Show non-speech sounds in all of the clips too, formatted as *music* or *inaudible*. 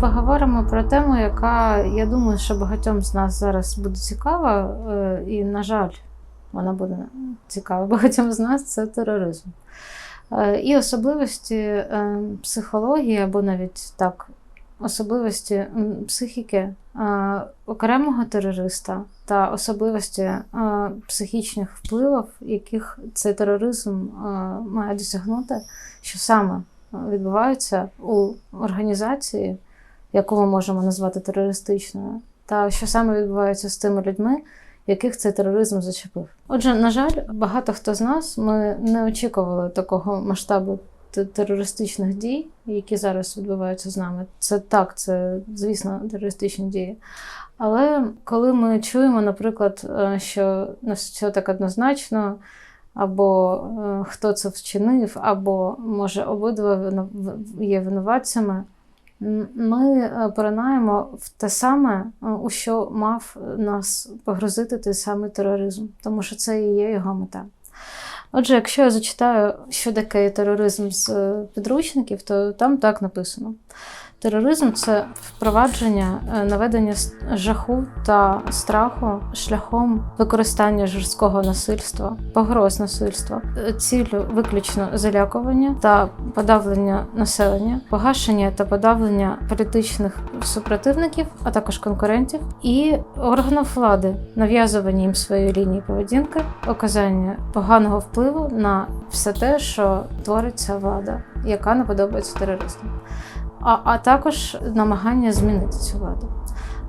поговоримо про тему, яка я думаю, що багатьом з нас зараз буде цікава, е, і, на жаль, вона буде цікава багатьом з нас це тероризм. Е, І особливості е, психології, або навіть так, особливості психіки окремого терориста та особливості психічних впливів, яких цей тероризм має досягнути, що саме відбуваються у організації, яку ми можемо назвати терористичною, та що саме відбувається з тими людьми, яких цей тероризм зачепив. Отже, на жаль, багато хто з нас ми не очікували такого масштабу терористичних дій, які зараз відбуваються з нами. Це так, це звісно терористичні дії. Але коли ми чуємо, наприклад, е, що не все так однозначно, або е, хто це вчинив, або може обидва є винуватцями, ми е, поринаємо в те саме, е, у що мав нас погрозити той самий тероризм, тому що це і є його мета. Отже, якщо я зачитаю, що таке тероризм з е, підручників, то там так написано. Тероризм це впровадження е, наведення жаху та страху шляхом використання жорсткого насильства, погроз насильства, е, ціллю виключно залякування та подавлення населення, погашення та подавлення політичних супротивників, а також конкурентів, і органів влади, нав'язування їм своєї лінії поведінки, оказання поганого впливу на все те, що твориться влада, яка не подобається терористам а, а також намагання змінити цю владу.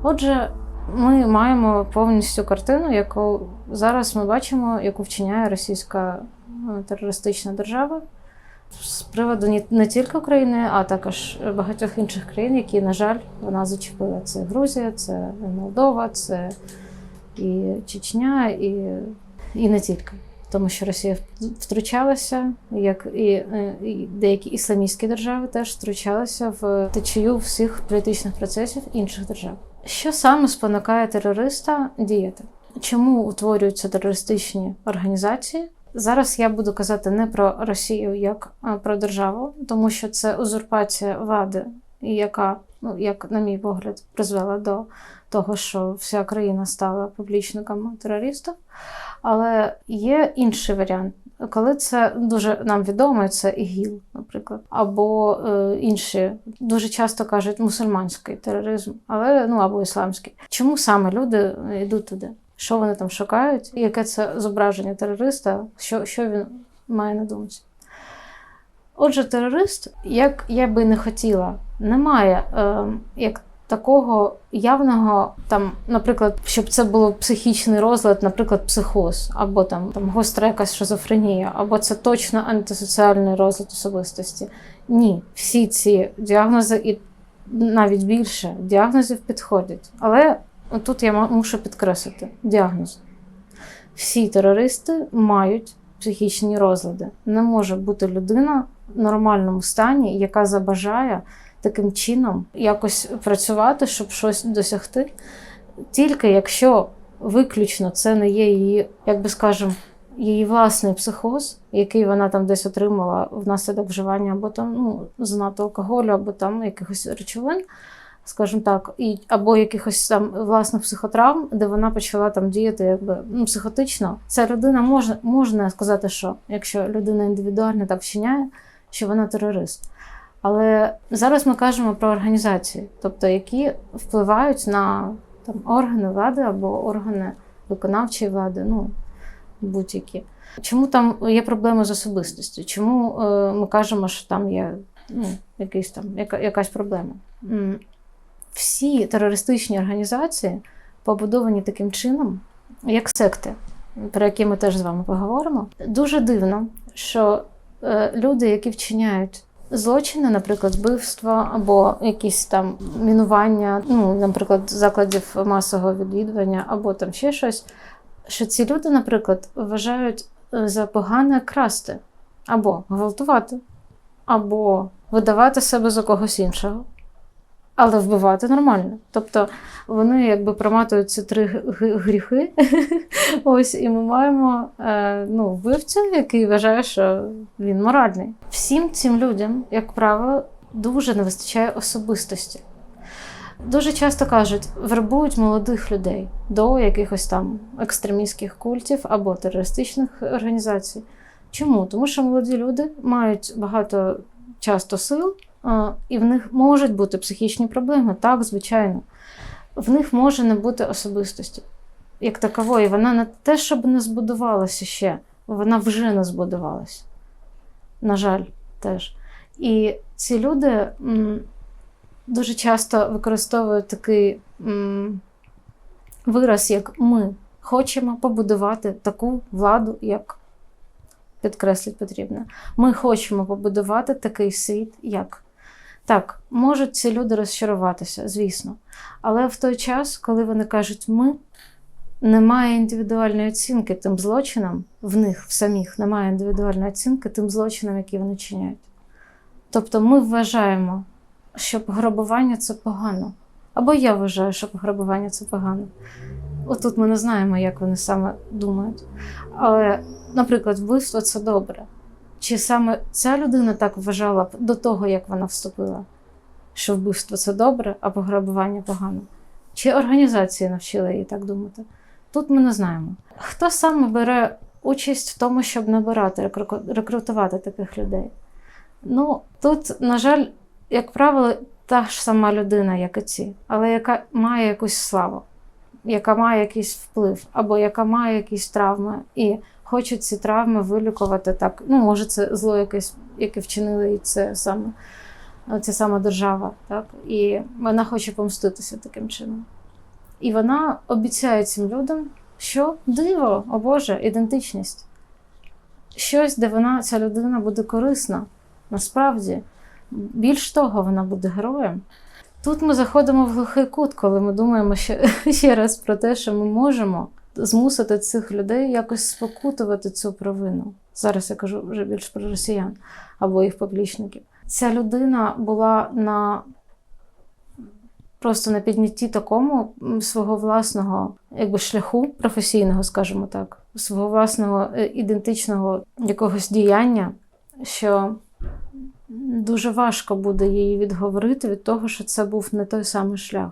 Отже, ми маємо повністю картину, яку зараз ми бачимо, яку вчиняє російська е, терористична держава з приводу не тільки України, а також багатьох інших країн, які, на жаль, вона зачепила. Це Грузія, це Молдова, це і Чечня, і, і не тільки. Тому що Росія втручалася, як і, е, і деякі ісламістські держави теж втручалися в течію всіх політичних процесів інших держав. Що саме спонукає терориста діяти? Чому утворюються терористичні організації? Зараз я буду казати не про Росію як про державу, тому що це узурпація влади, яка, ну як на мій погляд, призвела до того, що вся країна стала публічником терористів. Але є інший варіант. Коли це дуже нам відомо, це ІГІЛ, наприклад, або е, інші дуже часто кажуть мусульманський тероризм, але ну або ісламський. Чому саме люди йдуть туди? Що вони там шукають? Яке це зображення терориста? Що, що він має на думці? Отже, терорист, як я би не хотіла, не має е, як такого явного, там, наприклад, щоб це було психічний розлад, наприклад, психоз, або там, там гостра якась шизофренія, або це точно антисоціальний розлад особистості. Ні, всі ці діагнози і навіть більше діагнозів підходять. Але тут я мушу підкреслити діагноз. Всі терористи мають психічні розлади. Не може бути людина в нормальному стані, яка забажає таким чином якось працювати, щоб щось досягти. Тільки якщо виключно це не є її, як би скажемо, її власний психоз, який вона там десь отримала внаслідок вживання або там ну, занадто алкоголю, або там якихось речовин, скажімо так, і, або якихось там власних психотравм, де вона почала там діяти якби ну, психотично. Ця людина може можна сказати, що якщо людина індивідуально так вчиняє, що вона терорист. Але зараз ми кажемо про організації, тобто які впливають на там, органи влади або органи виконавчої влади, ну будь-які. Чому там є проблеми з особистістю? Чому е, ми кажемо, що там є ну, якийсь там, яка, якась проблема? Всі терористичні організації побудовані таким чином, як секти, про які ми теж з вами поговоримо. Дуже дивно, що е, люди, які вчиняють злочини, наприклад, вбивства або якісь там мінування, ну, наприклад, закладів масового відвідування, або там ще щось, що ці люди, наприклад, вважають е, за погане красти, або гвалтувати, або видавати себе за когось іншого. Але вбивати нормально. Тобто вони якби проматують ці три гріхи. *laughs* Ось і ми маємо е, ну, вбивця, який вважає, що він моральний. Всім цим людям, як правило, дуже не вистачає особистості. Дуже часто кажуть, вербують молодих людей до якихось там екстремістських культів або терористичних організацій. Чому? Тому що молоді люди мають багато часто сил, і в них можуть бути психічні проблеми, так, звичайно. В них може не бути особистості як такової. Вона не те, щоб не збудувалася ще, вона вже не збудувалася. На жаль, теж. І ці люди м, дуже часто використовують такий м, вираз, як ми хочемо побудувати таку владу, як підкреслити потрібно. Ми хочемо побудувати такий світ, як. Так, можуть ці люди розчаруватися, звісно. Але в той час, коли вони кажуть ми, немає індивідуальної оцінки тим злочинам, в них в самих немає індивідуальної оцінки тим злочинам, які вони чиняють. Тобто ми вважаємо, що пограбування це погано. Або я вважаю, що пограбування це погано. Отут ми не знаємо, як вони саме думають. Але, наприклад, вбивство це добре. Чи саме ця людина так вважала до того, як вона вступила, що вбивство це добре, а пограбування погано? Чи організації навчили її так думати? Тут ми не знаємо. Хто саме бере участь в тому, щоб набирати, рекрутувати таких людей? Ну, тут, на жаль, як правило, та ж сама людина, як і ці, але яка має якусь славу, яка має якийсь вплив, або яка має якісь травми, і хоче ці травми вилікувати так. Ну, може, це зло якесь, яке вчинили і це саме ця сама держава, так? І вона хоче помститися таким чином. І вона обіцяє цим людям, що диво, о Боже, ідентичність. Щось, де вона, ця людина буде корисна. Насправді, більш того, вона буде героєм. Тут ми заходимо в глухий кут, коли ми думаємо ще, *laughs* ще раз про те, що ми можемо змусити цих людей якось спокутувати цю провину. Зараз я кажу вже більш про росіян або їх поплічників. Ця людина була на просто на піднятті такому свого власного якби, шляху професійного, скажімо так, свого власного е, ідентичного якогось діяння, що дуже важко буде її відговорити від того, що це був не той самий шлях.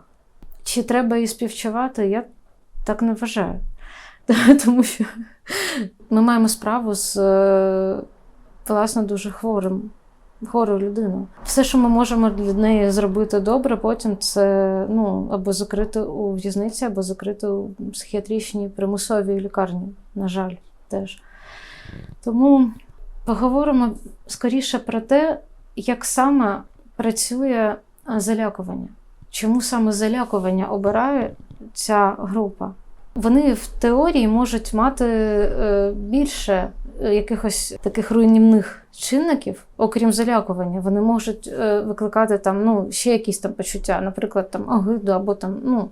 Чи треба її співчувати? Я так не вважаю. *laughs* Тому що ми маємо справу з е, власне дуже хворим, хворою людиною. Все, що ми можемо для неї зробити добре, потім це ну, або закрити у в'язниці, або закрити у психіатричній примусовій лікарні, на жаль, теж. Тому поговоримо скоріше про те, як саме працює залякування. Чому саме залякування обирає ця група? Вони в теорії можуть мати е, більше е, якихось таких руйнівних чинників, окрім залякування. Вони можуть е, викликати там ну, ще якісь там почуття, наприклад, там огиду, або там, ну,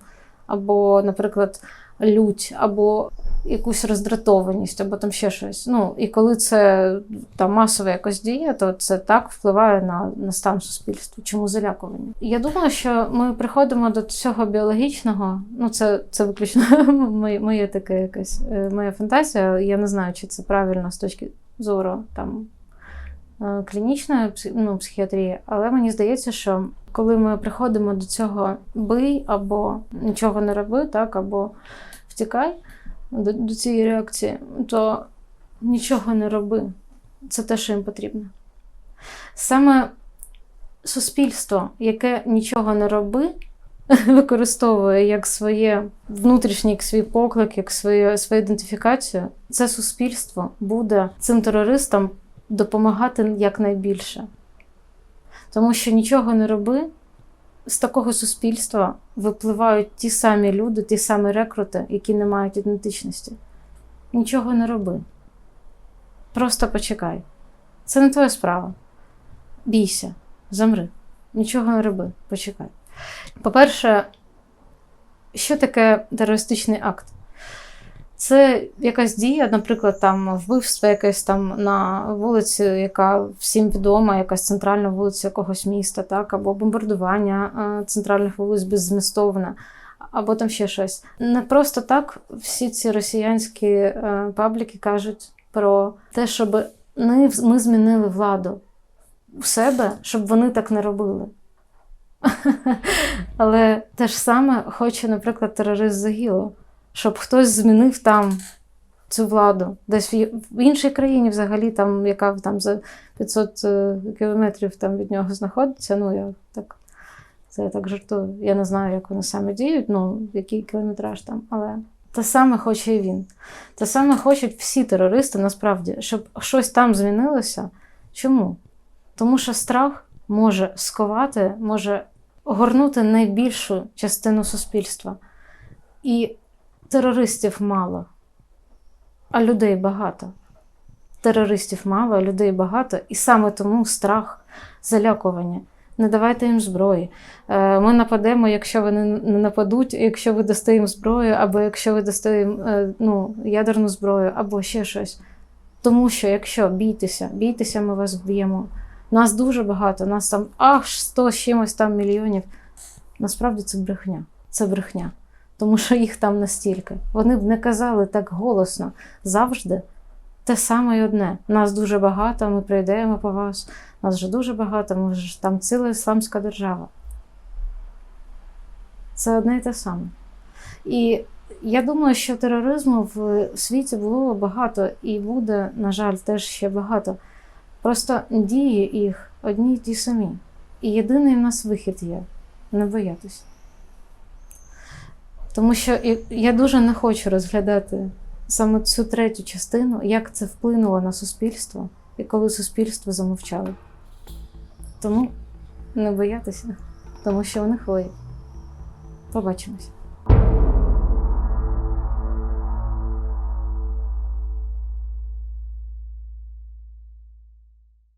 або, наприклад, лють, або якусь роздратованість, або там ще щось. Ну, і коли це там масова якось дія, то це так впливає на, на стан суспільства. Чому залякування? Я думаю, що ми приходимо до цього біологічного. Ну, це, це виключно *laughs* моє, таке якась е, моя фантазія. Я не знаю, чи це правильно з точки зору там е, клінічної ну, психіатрії, але мені здається, що коли ми приходимо до цього бий або нічого не роби, так, або втікай до, до цієї реакції, то нічого не роби. Це те, що їм потрібно. Саме суспільство, яке нічого не роби, *laughs* використовує як своє внутрішній свій поклик, як своє, свою ідентифікацію, це суспільство буде цим терористам допомагати якнайбільше. Тому що нічого не роби, з такого суспільства випливають ті самі люди, ті самі рекрути, які не мають ідентичності. Нічого не роби. Просто почекай. Це не твоя справа. Бійся, замри. Нічого не роби, почекай. По-перше, що таке терористичний акт? Це якась дія, наприклад, там вбивство якесь там на вулиці, яка всім відома, якась центральна вулиця якогось міста, так, або бомбардування е, центральних вулиць беззмістовне, або там ще щось. Не просто так всі ці росіянські е, пабліки кажуть про те, щоб ми, ми змінили владу у себе, щоб вони так не робили. *laughs* Але те ж саме хоче, наприклад, терорист Загіло, щоб хтось змінив там цю владу. Десь в іншій країні, взагалі, там, яка там за 500 е, кілометрів там від нього знаходиться. Ну, я так, це я так жартую. Я не знаю, як вони саме діють, ну, який кілометраж там, але те саме хоче і він. Те саме хочуть всі терористи, насправді, щоб щось там змінилося. Чому? Тому що страх може сковати, може огорнути найбільшу частину суспільства. І терористів мало, а людей багато. Терористів мало, а людей багато, і саме тому страх, залякування. Не давайте їм зброї. Е, Ми нападемо, якщо вони не нападуть, якщо ви дасте їм зброю, або якщо ви дасте їм е, ну, ядерну зброю, або ще щось. Тому що якщо бійтеся, бійтеся, ми вас вб'ємо. Нас дуже багато, нас там аж 100 з чимось там мільйонів. Насправді це брехня. Це брехня. Тому що їх там настільки. Вони б не казали так голосно завжди. Те саме й одне. Нас дуже багато, ми прийдемо по вас. Нас вже дуже багато, ми ж там ціла ісламська держава. Це одне і те саме. І я думаю, що тероризму в світі було багато і буде, на жаль, теж ще багато. Просто дії їх одні й ті самі. І єдиний в нас вихід є не боятися. Тому що я дуже не хочу розглядати саме цю третю частину, як це вплинуло на суспільство, і коли суспільство замовчало. Тому не боятися, тому що вони хворі. Побачимось.